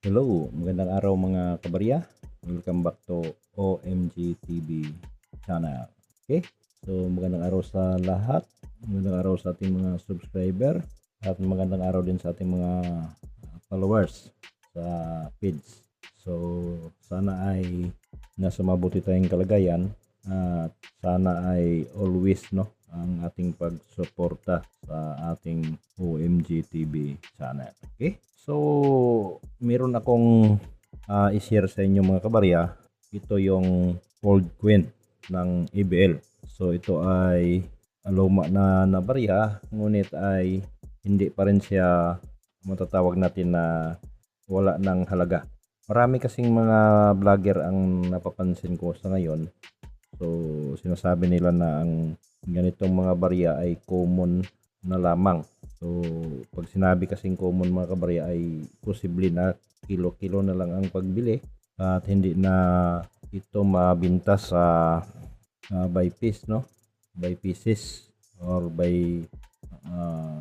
Hello, magandang araw mga kabarya. Welcome back to OMG TV channel. Okay? So, magandang araw sa lahat. Magandang araw sa ating mga subscriber at magandang araw din sa ating mga followers sa feeds. So, sana ay nasa mabuti tayong kalagayan at sana ay always no ang ating pagsuporta sa ating OMG TV channel. Okay? So, meron akong uh, i-share sa inyo mga kabarya. Ito yung Old Queen ng ABL. So, ito ay luma na na barya, ngunit ay hindi pa rin siya matatawag natin na wala ng halaga. Marami kasing mga vlogger ang napapansin ko sa ngayon. So, sinasabi nila na ang ganitong mga barya ay common na lamang. So, pag sinabi kasing common mga kabarya ay posible na kilo-kilo na lang ang pagbili at hindi na ito mabinta sa uh, by piece, no? By pieces or by uh,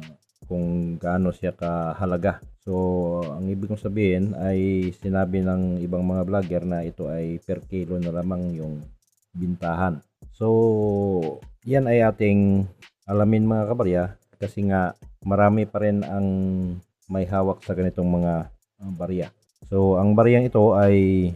kung gaano siya kahalaga. So, ang ibig kong sabihin ay sinabi ng ibang mga vlogger na ito ay per kilo na lamang yung bintahan. So, yan ay ating alamin mga kabarya kasi nga marami pa rin ang may hawak sa ganitong mga uh, barya. So, ang baryang ito ay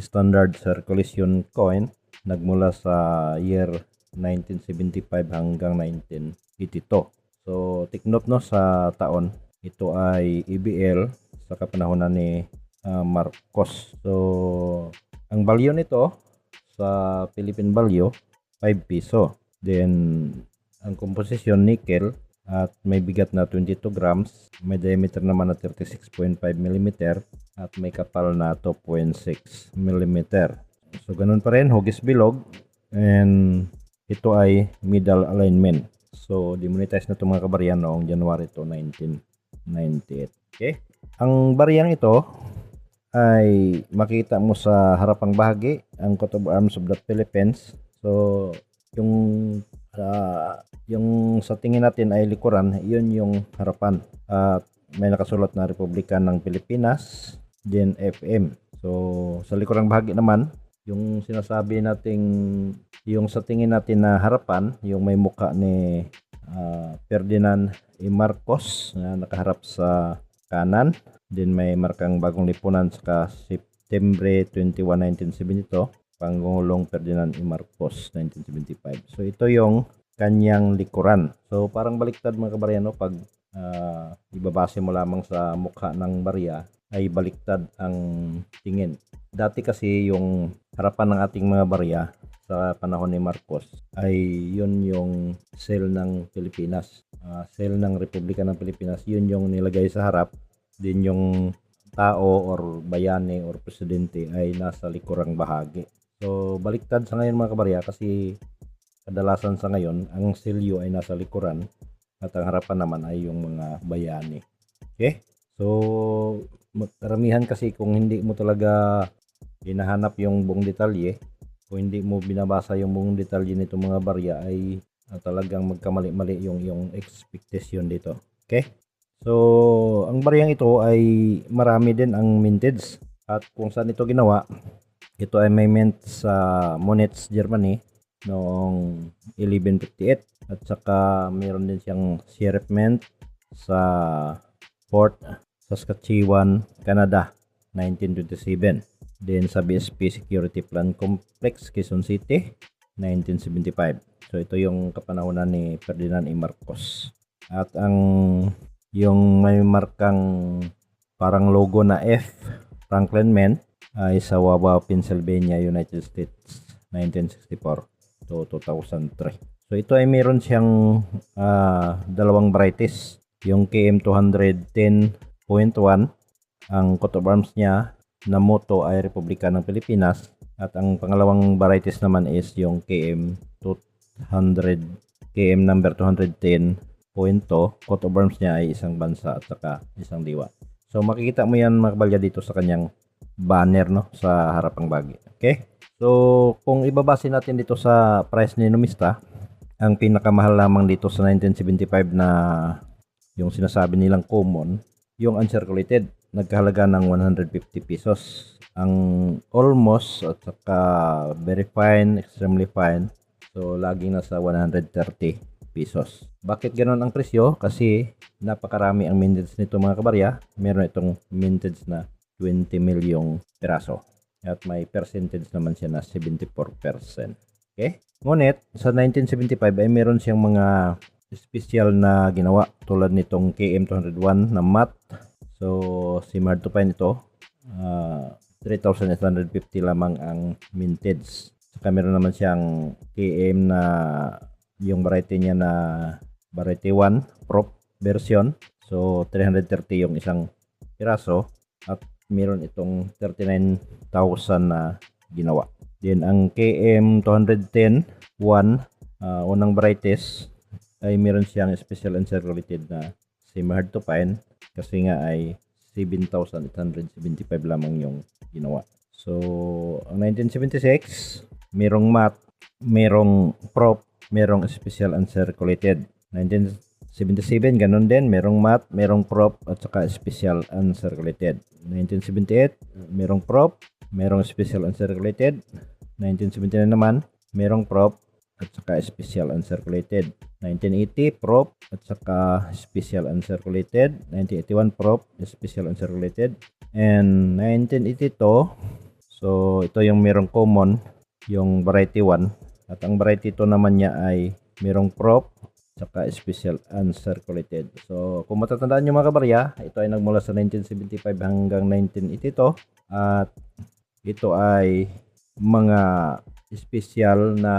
standard circulation coin nagmula sa year 1975 hanggang 1982. So, take note no sa taon, ito ay EBL sa kapanahonan ni uh, Marcos. So, ang value nito sa Philippine value 5 piso. Then ang composition nickel at may bigat na 22 grams, may diameter naman na 36.5 mm at may kapal na 2.6 mm. So ganun pa rin, hugis bilog and ito ay middle alignment. So demonetize na ito mga kabaryan noong January 2, 1998. Okay? Ang bariyang ito ay makita mo sa harapang bahagi ang coat of arms of the Philippines. So yung uh, yung sa tingin natin ay likuran, yun yung harapan. At may nakasulat na Republika ng Pilipinas, then FM. So, sa likurang bahagi naman, yung sinasabi nating yung sa tingin natin na harapan, yung may muka ni uh, Ferdinand E. Marcos na nakaharap sa kanan. Then may markang bagong lipunan sa September 21, 1972 Pangulong Ferdinand E. Marcos 1975. So ito yung kanyang likuran. So parang baliktad mga kabaryano pag uh, ibabase mo lamang sa mukha ng barya ay baliktad ang tingin. Dati kasi yung harapan ng ating mga barya sa panahon ni Marcos ay yun yung cell ng Pilipinas. Uh, cell ng Republika ng Pilipinas, yun yung nilagay sa harap. Din yung tao or bayani or presidente ay nasa likurang bahagi. So, baliktad sa ngayon mga kabarya kasi kadalasan sa ngayon, ang silyo ay nasa likuran at ang harapan naman ay yung mga bayani. Okay? So, karamihan kasi kung hindi mo talaga hinahanap yung buong detalye, kung hindi mo binabasa yung buong detalye nito mga barya ay uh, talagang magkamali-mali yung yung expectation dito. Okay? So, ang baryang ito ay marami din ang mintage at kung saan ito ginawa, ito ay may mint sa Monets, Germany noong 1158 at saka mayroon din siyang sheriff mint sa Port Saskatchewan, Canada 1927. Then sa BSP Security Plan Complex, Quezon City 1975. So ito yung kapanahonan ni Ferdinand E. Marcos. At ang yung may markang parang logo na F Franklin Mint ay sa Wawa, Pennsylvania, United States 1964 to 2003. So ito ay meron siyang uh, dalawang varieties. Yung KM210.1 ang coat of arms niya na motto ay Republika ng Pilipinas at ang pangalawang varieties naman is yung KM200 KM number 210.2 coat of arms niya ay isang bansa at saka isang diwa. So makikita mo yan mga dito sa kanyang banner no sa harapang bagi. Okay? So, kung ibabase natin dito sa price ni Numista, ang pinakamahal lamang dito sa 1975 na yung sinasabi nilang common, yung uncirculated. nagkahalaga ng 150 pesos. Ang almost at saka very fine, extremely fine. So, laging nasa 130 pesos. Bakit ganoon ang presyo? Kasi napakarami ang mintage nito mga kabarya. Meron itong mintage na 20 milyong piraso. At may percentage naman siya na 74%. Okay? Ngunit, sa 1975 ay meron siyang mga special na ginawa tulad nitong KM201 na matte. So, si Mard to ito, ah, 3,850 lamang ang mintage. Saka meron naman siyang KM na yung variety niya na variety 1 prop version. So, 330 yung isang piraso at meron itong 39,000 na ginawa. Then, ang KM210 1, ah, unang varieties ay meron siyang special uncirculated na semi hard to find kasi nga ay 7,875 lamang yung ginawa. So, ang 1976, merong matte, merong prop, merong special uncirculated. 1977, ganun din, merong matte, merong prop, at saka special uncirculated. 1978, merong prop, merong special uncirculated. 1979 naman, merong prop, at saka special uncirculated. 1980 prop at saka special uncirculated. 1981 prop, special uncirculated. And 1982, so ito yung merong common, yung variety 1. At ang variety 2 naman niya ay merong prop, saka special uncirculated. So kung matatandaan nyo mga kabarya, ito ay nagmula sa 1975 hanggang 1982. At ito ay mga special na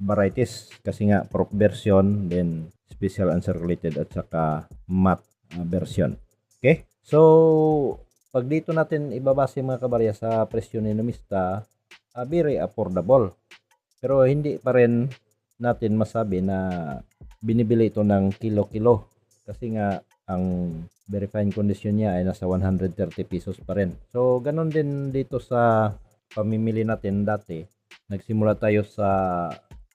varieties kasi nga prop version then special uncirculated at saka matte version okay so pag dito natin ibabase mga kabarya sa presyo ni Numista uh, very affordable pero hindi pa rin natin masabi na binibili ito ng kilo-kilo kasi nga ang very condition niya ay nasa 130 pesos pa rin so ganun din dito sa pamimili natin dati nagsimula tayo sa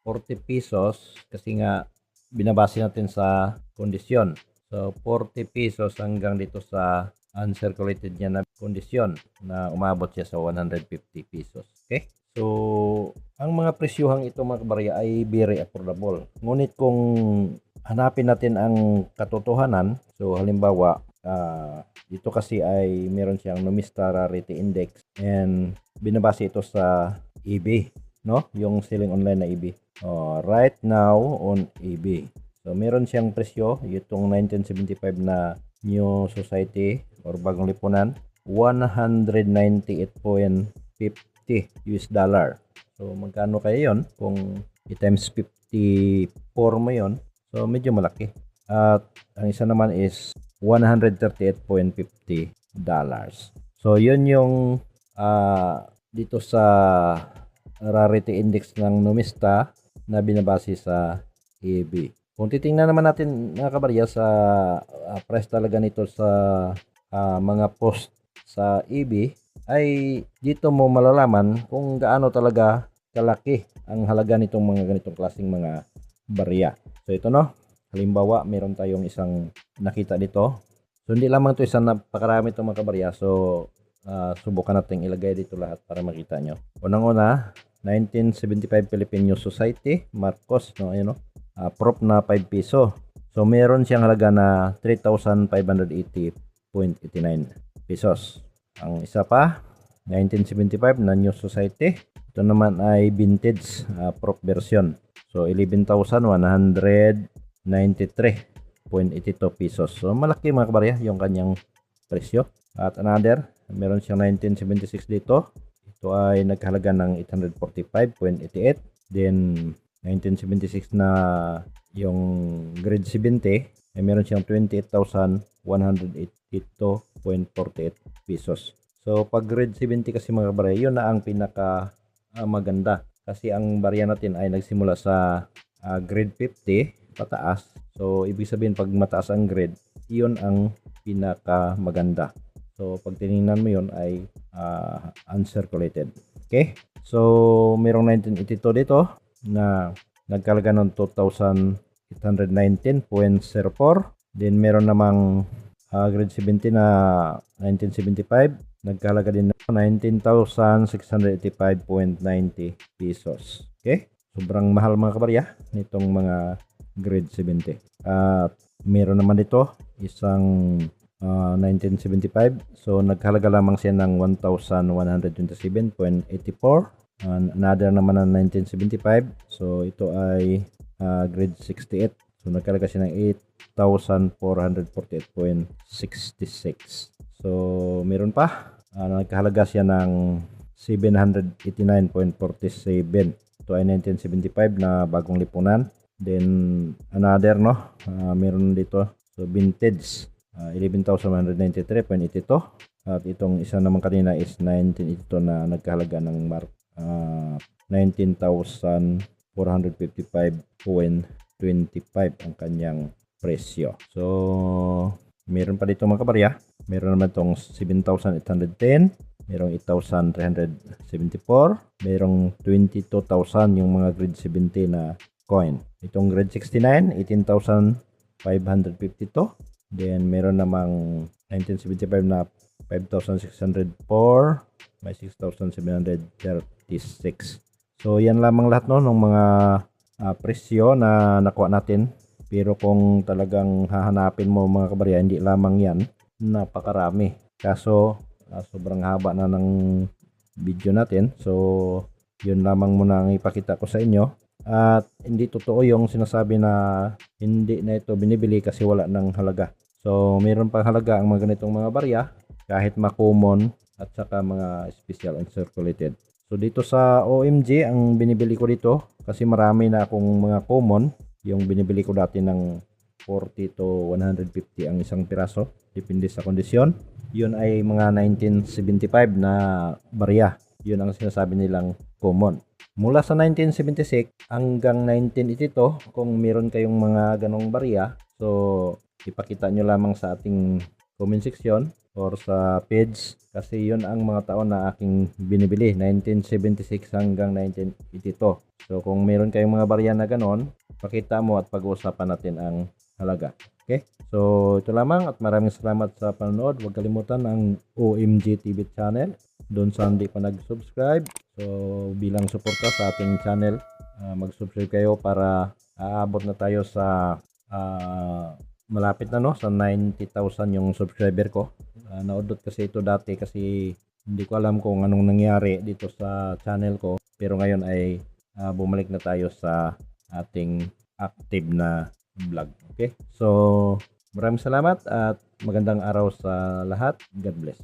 40 pesos kasi nga binabase natin sa kondisyon. So 40 pesos hanggang dito sa uncirculated niya na kondisyon na umabot siya sa 150 pesos. Okay? So ang mga presyuhang ito mga kabarya ay very affordable. Ngunit kung hanapin natin ang katotohanan, so halimbawa uh, dito kasi ay meron siyang Numista Rarity Index and binabase ito sa eBay, no? Yung selling online na eBay. Oh, right now on eBay. So meron siyang presyo, itong 1975 na New Society or bagong lipunan, 198.50 US dollar. So magkano kaya 'yon kung i-times 54 mo 'yon? So medyo malaki. At ang isa naman is 138.50 dollars. So yun yung uh, dito sa rarity index ng Numista na binabase sa EB. Kung titingnan naman natin mga kabarya sa uh, price talaga nito sa uh, mga post sa EB ay dito mo malalaman kung gaano talaga kalaki ang halaga nitong mga ganitong klaseng mga barya. So ito no, halimbawa meron tayong isang nakita dito. So hindi lamang ito isang napakarami itong mga kabarya. So uh, subukan natin ilagay dito lahat para makita nyo. Unang-una, 1975 Philippine News Society, Marcos, no, ayun, no? Uh, prop na 5 piso. So, meron siyang halaga na 3,580.89 pesos. Ang isa pa, 1975 na News Society. Ito naman ay vintage uh, prop version. So, 11,193.82 pesos. So, malaki mga kabarya yung kanyang presyo. At another, meron siyang 1976 dito. Ito ay nagkahalaga ng 845.88. Then 1976 na yung grade 70 ay meron siyang 28,182.48 pesos. So pag grade 70 kasi mga kabare, yun na ang pinaka uh, maganda. Kasi ang barya natin ay nagsimula sa uh, grade 50 pataas. So ibig sabihin pag mataas ang grade, iyon ang pinaka maganda. So, pag tinignan mo yun ay uh, uncirculated. Okay? So, merong 1982 dito na nagkalaga ng 2,819.04. Then, meron namang ah, grade 70 na 1975, nagkahalaga din ng 19,685.90 pesos. Okay? Sobrang mahal mga kabarya nitong mga grade 70. At meron naman dito isang ah, 1975. So nagkahalaga lamang siya ng 1,127.84. And another naman ng 1975. So ito ay uh, grade 68. So nagkalaga siya ng 8,448.66. So meron pa. Uh, nagkahalaga siya ng 789.47. Ito 1975 na bagong lipunan. Then another no, uh, meron dito. So vintage ah, uh, 11,193.82 at itong isa naman kanina is 1982 na nagkahalaga ng mark uh, 19,000 455.25 ang kanyang presyo. So, meron pa dito mga kabarya. Meron naman itong 7,810. Merong 8,374. Merong 22,000 yung mga grade 70 na coin. Itong grade 69, 18,552. Then, meron namang 1975 na 5,604. May 6,736. So yan lamang lahat no ng mga ah, presyo na nakuha natin. Pero kung talagang hahanapin mo mga kabarya, hindi lamang yan, napakarami. Kaso ah, sobrang haba na ng video natin. So, yun lamang muna ang ipakita ko sa inyo. At hindi totoo yung sinasabi na hindi na ito binibili kasi wala ng halaga. So, mayroon pang halaga ang mga ganitong mga barya kahit ma-common at saka mga special and circulated. So, dito sa OMG, ang binibili ko dito kasi marami na akong mga common. Yung binibili ko dati ng 40 to 150 ang isang piraso. Depende sa kondisyon. Yun ay mga 1975 na barya. Yun ang sinasabi nilang common. Mula sa 1976 hanggang 1982, kung meron kayong mga ganong barya, so ipakita nyo lamang sa ating comment section or sa page. Kasi yun ang mga taon na aking binibili 1976 hanggang 1982 so kung meron kayong mga barya na ganon pakita mo at pag-uusapan natin ang halaga. Okay? So ito lamang at maraming salamat sa panonood. Huwag kalimutan ang OMG TV channel. Doon sa hindi pa nag-subscribe. So bilang suporta sa ating channel ah, mag-subscribe kayo para aabot na tayo sa ah, malapit na no sa 90,000 yung subscriber ko. Uh, naudot kasi ito dati kasi hindi ko alam kung anong nangyari dito sa channel ko. Pero ngayon ay ah, bumalik na tayo sa ating active na vlog. Okay? So, maraming salamat at magandang araw sa lahat. God bless.